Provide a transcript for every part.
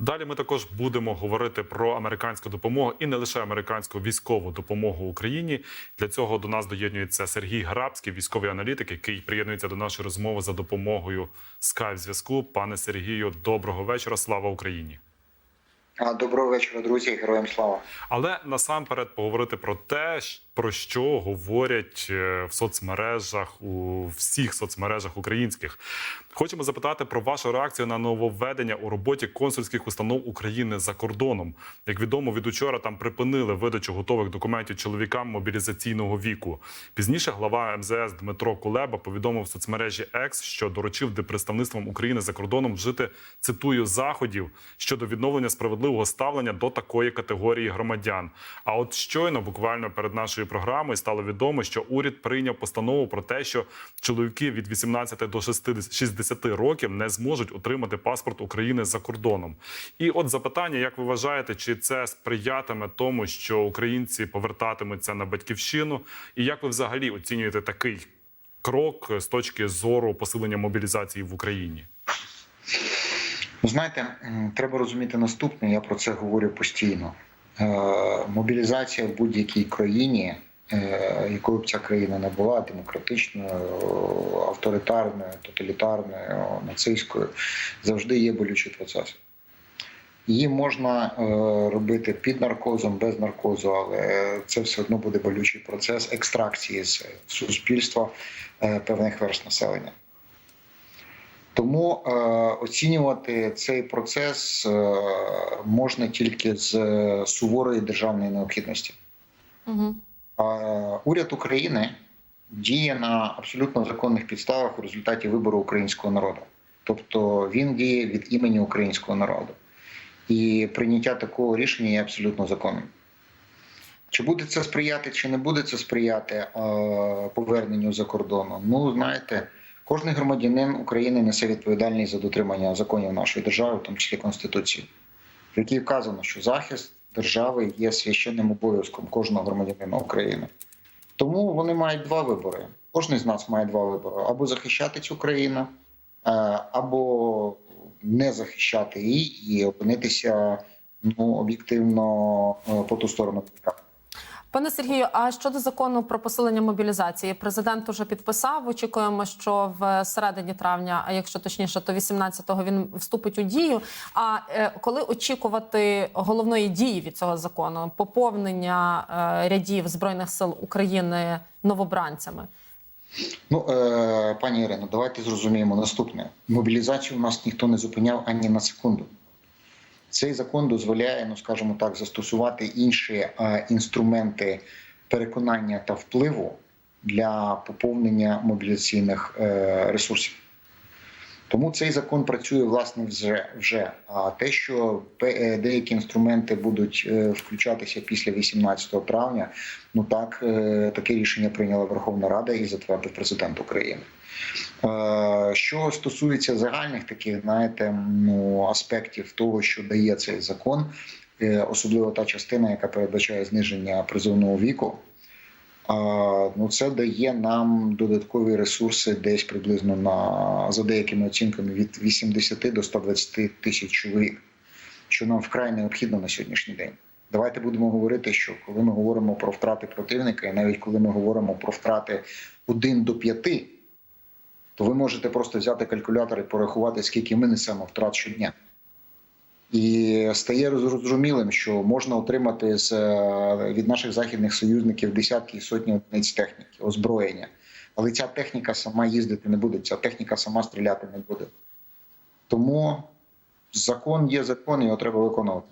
Далі ми також будемо говорити про американську допомогу і не лише американську військову допомогу Україні. Для цього до нас доєднується Сергій Грабський, військовий аналітик, який приєднується до нашої розмови за допомогою скайп зв'язку. Пане Сергію, доброго вечора. Слава Україні! Доброго вечора, друзі, героям слава. Але насамперед поговорити про те, про що говорять е, в соцмережах у всіх соцмережах українських. Хочемо запитати про вашу реакцію на нововведення у роботі консульських установ України за кордоном. Як відомо, від учора там припинили видачу готових документів чоловікам мобілізаційного віку. Пізніше глава МЗС Дмитро Кулеба повідомив в соцмережі Екс, що доручив депредставництвам України за кордоном вжити цитую заходів щодо відновлення справедливого ставлення до такої категорії громадян. А от щойно, буквально перед нашою програмою, стало відомо, що уряд прийняв постанову про те, що чоловіки від 18 до 60 60 років не зможуть отримати паспорт України за кордоном. І от запитання, як ви вважаєте, чи це сприятиме тому, що українці повертатимуться на батьківщину, і як ви взагалі оцінюєте такий крок з точки зору посилення мобілізації в Україні? Ви знаєте, треба розуміти наступне, я про це говорю постійно. Е, Мобілізація в будь-якій країні, е, якою б ця країна не була, демократичною, авторитарною, тоталітарною, нацистською, завжди є болючий процес. Її можна е, робити під наркозом, без наркозу, але це все одно буде болючий процес екстракції з суспільства певних верст населення. Тому е, оцінювати цей процес е, можна тільки з е, суворої державної необхідності. Угу. А уряд України діє на абсолютно законних підставах у результаті вибору українського народу. Тобто він діє від імені українського народу. І прийняття такого рішення є абсолютно законним. Чи буде це сприяти, чи не буде це сприяти е, поверненню за кордону? Ну, знаєте, кожен громадянин України несе відповідальність за дотримання законів нашої держави, в тому числі Конституції, в якій вказано, що захист держави є священним обов'язком кожного громадянина України. Тому вони мають два вибори. Кожен з нас має два вибори: або захищати цю країну, е, або не захищати її і опинитися ну, об'єктивно е, по ту сторону. Пане Сергію, а щодо закону про посилення мобілізації, президент уже підписав. Очікуємо, що в середині травня, а якщо точніше, то 18-го він вступить у дію. А е, коли очікувати головної дії від цього закону поповнення е, рядів збройних сил України новобранцями? Ну, е, пані Ірино, давайте зрозуміємо наступне: мобілізацію у нас ніхто не зупиняв ані на секунду. Цей закон дозволяє, ну скажімо так, застосувати інші е, інструменти переконання та впливу для поповнення мобілізаційних е, ресурсів. Тому цей закон працює власне вже вже. А те, що е, деякі інструменти будуть е, включатися після 18 травня, ну так е, таке рішення прийняла Верховна Рада і затвердив президент України. Що стосується загальних таких, знаєте, ну аспектів того, що дає цей закон, особливо та частина, яка передбачає зниження призовного віку. Ну, це дає нам додаткові ресурси десь приблизно на за деякими оцінками від 80 до 120 тисяч чоловік, що нам вкрай необхідно на сьогоднішній день. Давайте будемо говорити, що коли ми говоримо про втрати противника, і навіть коли ми говоримо про втрати 1 до 5, то ви можете просто взяти калькулятор і порахувати, скільки ми несемо втрат щодня. І стає зрозумілим, що можна отримати з е, від наших західних союзників десятки і сотні одиниць техніки, озброєння. Але ця техніка сама їздити не буде, ця техніка сама стріляти не буде. Тому закон є закон, його треба виконувати.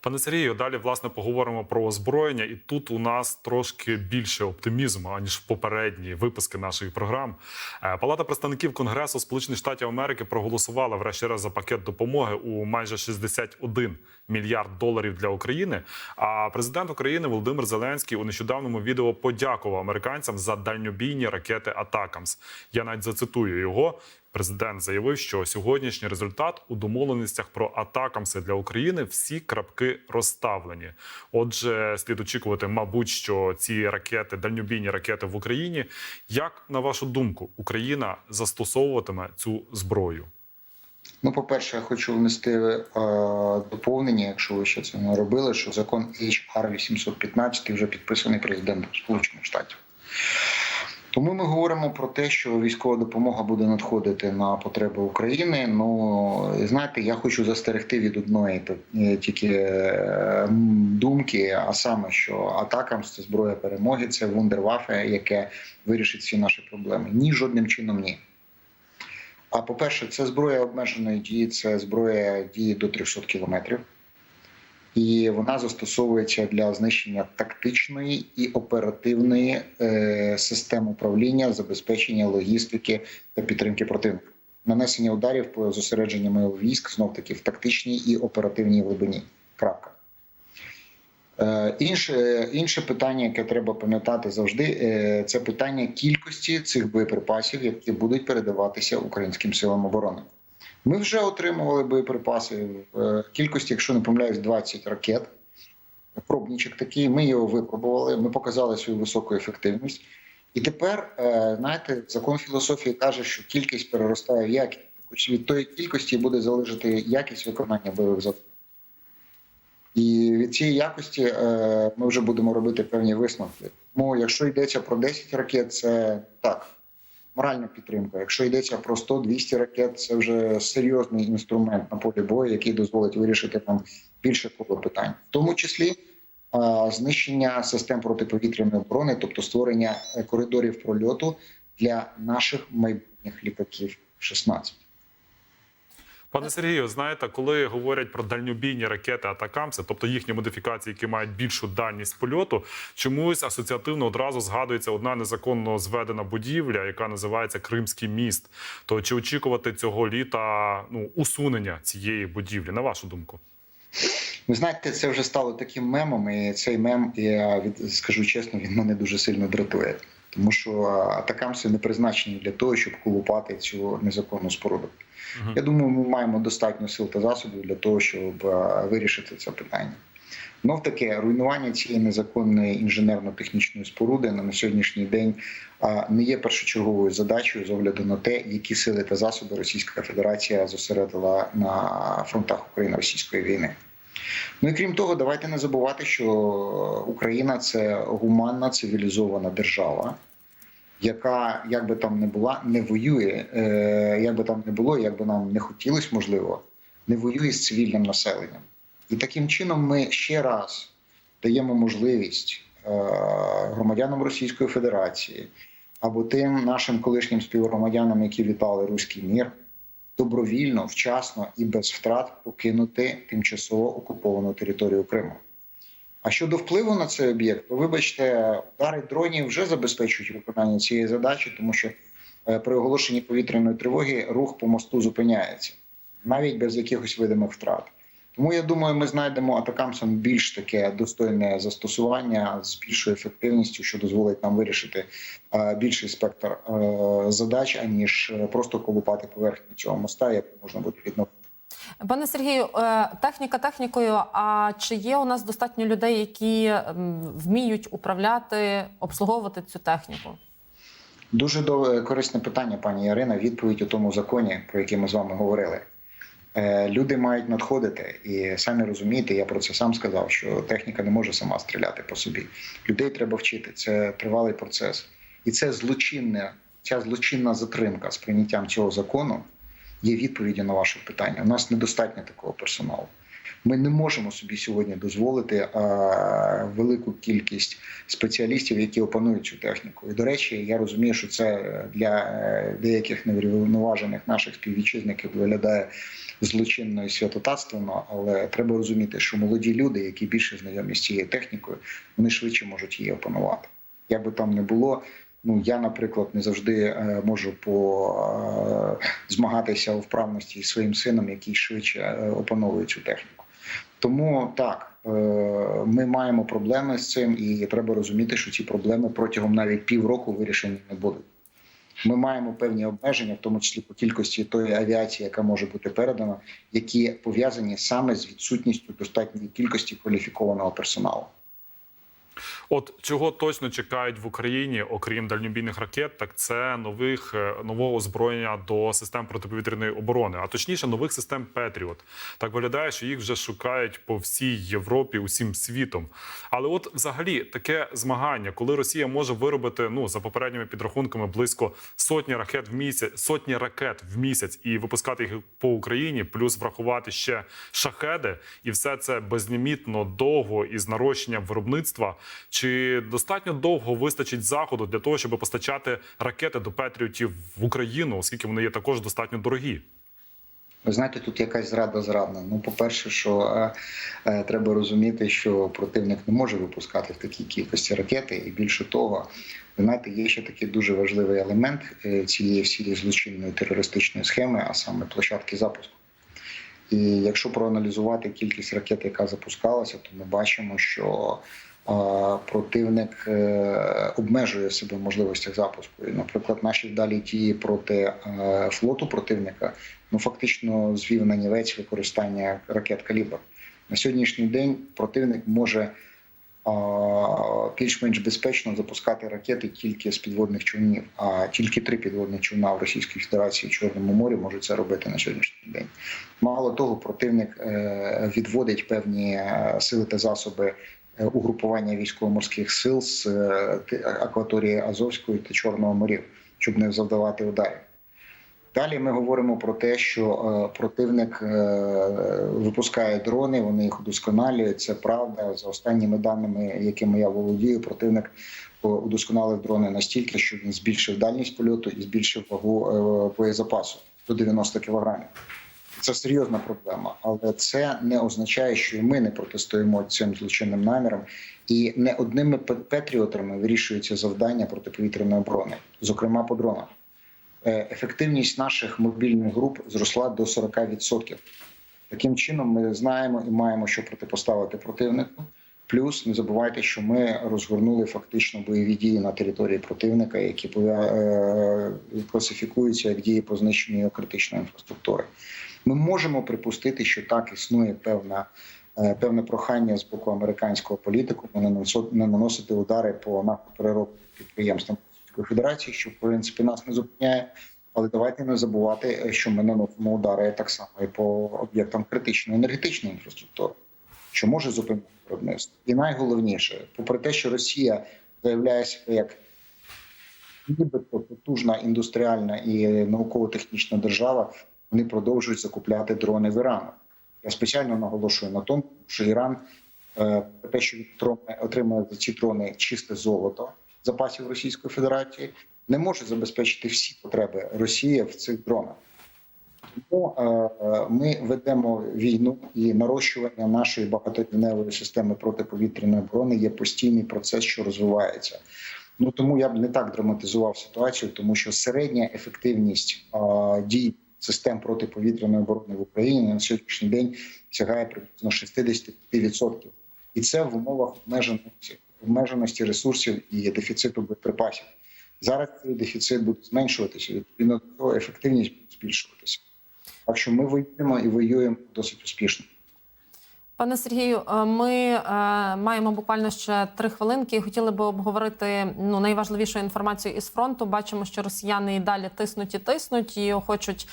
Пане Сергію, далі власне поговоримо про озброєння, і тут у нас трошки більше оптимізму аніж в попередні випуски наших програм. Е, Палата представників Конгресу Сполучених Штатів Америки проголосувала врешті раз за пакет допомоги у майже 61 мільярд доларів для України. А президент України Володимир Зеленський у нещодавньому відео подякував американцям за дальньобійні ракети Атакамс. Я навіть зацитую його. Президент заявив, що сьогоднішній результат у домовленостях про атакамси для України всі крапки розставлені. Отже, слід очікувати, мабуть, що ці ракети, дальньобійні ракети в Україні. Як на вашу думку, Україна застосовуватиме цю зброю? Ну, по-перше, я хочу внести е, доповнення, якщо ви ще це не робили, що закон HR 815 вже підписаний президентом Сполучених Штатів. Тому ми говоримо про те, що військова допомога буде надходити на потреби України. Ну знаєте, я хочу застерегти від одної е, тільки е, думки, а саме, що атакам це зброя перемоги, це вундервафе, яке вирішить всі наші проблеми. Ні, жодним чином ні. А по-перше, це зброя обмеженої дії, це зброя дії до 300 кілометрів. І вона застосовується для знищення тактичної і оперативної е, систем управління, забезпечення логістики та підтримки противника. Нанесення ударів по зосередженнями військ знов таки в тактичній і оперативній глибині. Крапка. Е, Інше, інше питання, яке треба пам'ятати завжди, е, це питання кількості цих боєприпасів, які будуть передаватися українським силам оборони. Ми вже отримували боєприпаси в е, кількості, якщо не помиляюсь, 20 ракет. Пробничок такий. Ми його випробували. Ми показали свою високу ефективність. І тепер, е, знаєте, закон філософії каже, що кількість переростає в якість. Хоч від тої кількості буде залежати якість виконання бойових завдань. І від цієї якості е, ми вже будемо робити певні висновки. Тому, якщо йдеться про 10 ракет, це так, моральна підтримка. Якщо йдеться про 100-200 ракет, це вже серйозний інструмент на полі бою, який дозволить вирішити там більше коло питань, в тому числі знищення систем протиповітряної оборони, тобто створення е, коридорів прольоту для наших майбутніх літаків 16. Пане Сергію, знаєте, коли говорять про дальньобійні ракети Атакамси, тобто їхні модифікації, які мають більшу дальність польоту, чомусь асоціативно одразу згадується одна незаконно зведена будівля, яка називається Кримський міст. То чи очікувати цього літа ну усунення цієї будівлі, на вашу думку? Ви знаєте, це вже стало таким мемом, і цей мем, я від скажу чесно, він мене дуже сильно дратує. Тому що атакамси не призначені для того, щоб колупати цю незаконну споруду. Мгм. Я думаю, ми маємо достатньо сил та засобів для того, щоб вирішити це питання. Знов таки, руйнування цієї незаконної інженерно-технічної споруди на сьогоднішній день не є першочерговою задачею з огляду на те, які сили та засоби Російська Федерація зосередила на фронтах України-російської війни. Ну і крім того, давайте не забувати, що Україна це гуманна цивілізована держава, яка, як би там не була, не воює, е, як би там не було, як би нам не хотілося, можливо, не воює з цивільним населенням. І таким чином ми ще раз даємо можливість е, громадянам Російської Федерації або тим нашим колишнім співгромадянам, які вітали руський мір, добровільно, вчасно і без втрат покинути тимчасово окуповану територію Криму. А щодо впливу на цей об'єкт, то вибачте, удари дронів вже забезпечують виконання цієї задачі, тому що е, при оголошенні повітряної тривоги рух по мосту зупиняється, навіть без якихось видимих втрат. Тому я думаю, ми знайдемо атакамсам більш таке достойне застосування з більшою ефективністю, що дозволить нам вирішити е, більший спектр е, задач, аніж е, просто колупати поверхню цього моста, яку можна буде відновити. Пане Сергію, техніка технікою. А чи є у нас достатньо людей, які вміють управляти, обслуговувати цю техніку? Дуже корисне питання, пані Ярина. Відповідь у тому законі, про який ми з вами говорили. Е, Люди мають надходити, і самі розумієте, я про це сам сказав, що техніка не може сама стріляти по собі. Людей треба вчити. Це тривалий процес, і це злочинне, ця злочинна затримка з прийняттям цього закону є відповіддю на ваше питання. У нас недостатньо такого персоналу. Ми не можемо собі сьогодні дозволити а, велику кількість спеціалістів, які опанують цю техніку. І до речі, я розумію, що це для е, деяких неврівноважених наших співвітчизників виглядає злочинно і святотатственно, але треба розуміти, що молоді люди, які більше знайомі з цією технікою, вони швидше можуть її опанувати. Як би там не було. Ну, я, наприклад, не завжди е, можу по е, змагатися у вправності зі своїм сином, який швидше е, опановує цю техніку. Тому так, ми маємо проблеми з цим, і треба розуміти, що ці проблеми протягом навіть півроку вирішені не будуть. Ми маємо певні обмеження, в тому числі по кількості тої авіації, яка може бути передана, які пов'язані саме з відсутністю достатньої кількості кваліфікованого персоналу. От чого точно чекають в Україні, окрім дальнобійних ракет, так це нових е, нового озброєння до систем протиповітряної оборони, а точніше нових систем Петріот. Так виглядає, що їх вже шукають по всій Європі, усім світом. Але от взагалі таке змагання, коли Росія може виробити ну за попередніми підрахунками близько сотні ракет в місяць, сотні ракет в місяць і випускати їх по Україні, плюс врахувати ще шахеди, і все це безлімітно довго і з нарощенням виробництва. Чи достатньо довго вистачить заходу для того, щоб постачати ракети до Петріотів в Україну, оскільки вони є також достатньо дорогі? Ви знаєте, тут якась зрада зрадна. Ну, по-перше, що е, е, треба розуміти, що противник не може випускати в такій кількості ракети, і більше того, ви знаєте, є ще такий дуже важливий елемент е, цієї всієї злочинної терористичної схеми, а саме площадки запуску. І якщо проаналізувати кількість ракет, яка запускалася, то ми бачимо, що противник е, обмежує себе в можливостях запуску. І, наприклад, наші вдалі дії проти е, флоту противника ну фактично звів на нівець використання ракет калібр. На сьогоднішній день противник може більш-менш безпечно запускати ракети тільки з підводних човнів, а тільки три підводних човна в Російській Федерації Чорному морі можуть це робити на сьогоднішній день. Мало того, противник е, відводить певні сили та засоби угрупування військово-морських сил з е, акваторії Азовської та Чорного морів, щоб не завдавати ударів. Далі ми говоримо про те, що е, противник е, випускає дрони, вони їх удосконалюють. Це правда. За останніми даними, якими я володію, противник е, удосконалив дрони настільки, що він збільшив дальність польоту і збільшив вагу е, боєзапасу до 90 кілограмів. Це серйозна проблема, але це не означає, що і ми не протистоїмо цим злочинним намірам. І не одними пе- петріотами вирішується завдання протиповітряної оборони, зокрема по дронах. Е, ефективність наших мобільних груп зросла до 40%. Таким чином, ми знаємо і маємо що протипоставити противнику. Плюс не забувайте, що ми розгорнули фактично бойові дії на території противника, які е, класифікуються як дії по знищенню критичної інфраструктури. Ми можемо припустити, що так існує певна. е, Певне прохання з боку американського політику не наносити удари по нафтопереробним підприємствам Російської Федерації, що в принципі нас не зупиняє. Але давайте не забувати, е, що ми наносимо удари так само і по об'єктам критичної енергетичної інфраструктури, що може зупинити виробництво. І найголовніше, попри те, що Росія заявляє себе як нібито потужна індустріальна і науково-технічна держава, вони продовжують закупляти дрони в Ірану. Я спеціально наголошую на тому, що Іран е, те, що дрони отримує за ці дрони чисте золото запасів Російської Федерації, не може забезпечити всі потреби Росії в цих дронах. Тому е, е, ми ведемо війну і нарощування нашої багаторівневої системи протиповітряної оборони є постійний процес, що розвивається. Ну тому я б не так драматизував ситуацію, тому що середня ефективність е, дій систем протиповітряної оборони в Україні на сьогоднішній день сягає приблизно 65%. І це в умовах обмеженості, обмеженості ресурсів і дефіциту боєприпасів. Зараз цей дефіцит буде зменшуватися, відповідно до цього ефективність буде збільшуватися. Так що ми воюємо і воюємо досить успішно. Пане Сергію, е, ми е, маємо буквально ще три хвилинки. Хотіли би обговорити ну найважливішу інформацію із фронту. Бачимо, що росіяни і далі тиснуть і тиснуть і хочуть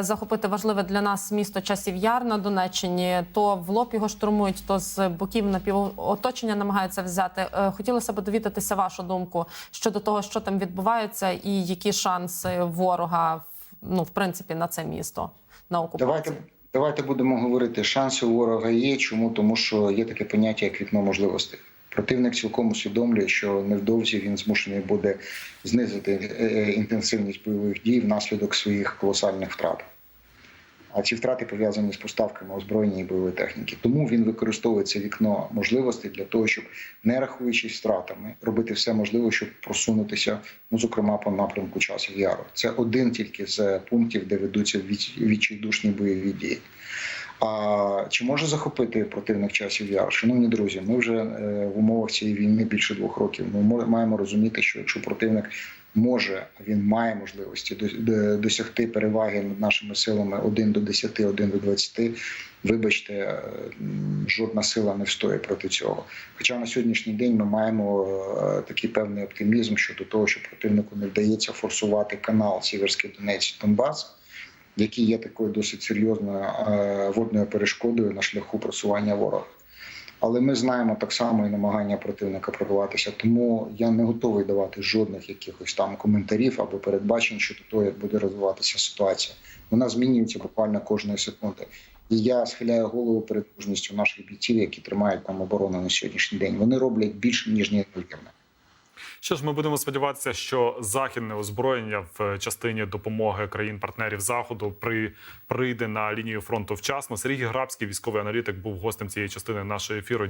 захопити важливе для нас місто часів Яр на Донеччині. То в лоб його штурмують, то з боків напівоточення намагаються взяти. Е, Хотілося б довідатися вашу думку щодо того, що там відбувається, і які шанси ворога ну в принципі на це місто на окупацію. Давайте давайте будемо говорити. Шанси у ворога є. Чому тому, що є таке поняття як вікно можливостей. Противник цілком усвідомлює, що невдовзі він змушений буде знизити е, інтенсивність бойових дій внаслідок своїх колосальних втрат. А ці втрати пов'язані з поставками озброєння і бойової техніки. Тому він використовує це вікно можливостей для того, щоб не рахуючись втратами, робити все можливе, щоб просунутися, ну зокрема по напрямку часів яру. Це один тільки з пунктів, де ведуться відчайдушні бойові дії. А Чи може захопити противник часів яр? Шановні друзі, ми вже е, в умовах цієї війни більше двох років. Ми мо- маємо розуміти, що якщо противник може, він має можливості до- до- досягти переваги над нашими силами 1 до 10, 1 до 20, вибачте, е, жодна сила не встоїть проти цього. Хоча на сьогоднішній день ми маємо е, такий певний оптимізм щодо того, що противнику не вдається форсувати канал Сіверський Донець Донбас який є такою досить серйозною е, водною перешкодою на шляху просування ворога. Але ми знаємо так само і намагання противника прорватися, тому я не готовий давати жодних якихось там коментарів або передбачень щодо того, як буде розвиватися ситуація. Вона змінюється буквально кожної секунди. І я схиляю голову перед мужністю наших бійців, які тримають там оборону на сьогоднішній день. Вони роблять більше ніж неймовірне. Що ж, ми будемо сподіватися, що західне озброєння в частині допомоги країн-партнерів заходу при прийде на лінію фронту вчасно. Сергій Грабський, військовий аналітик, був гостем цієї частини нашої ефіру.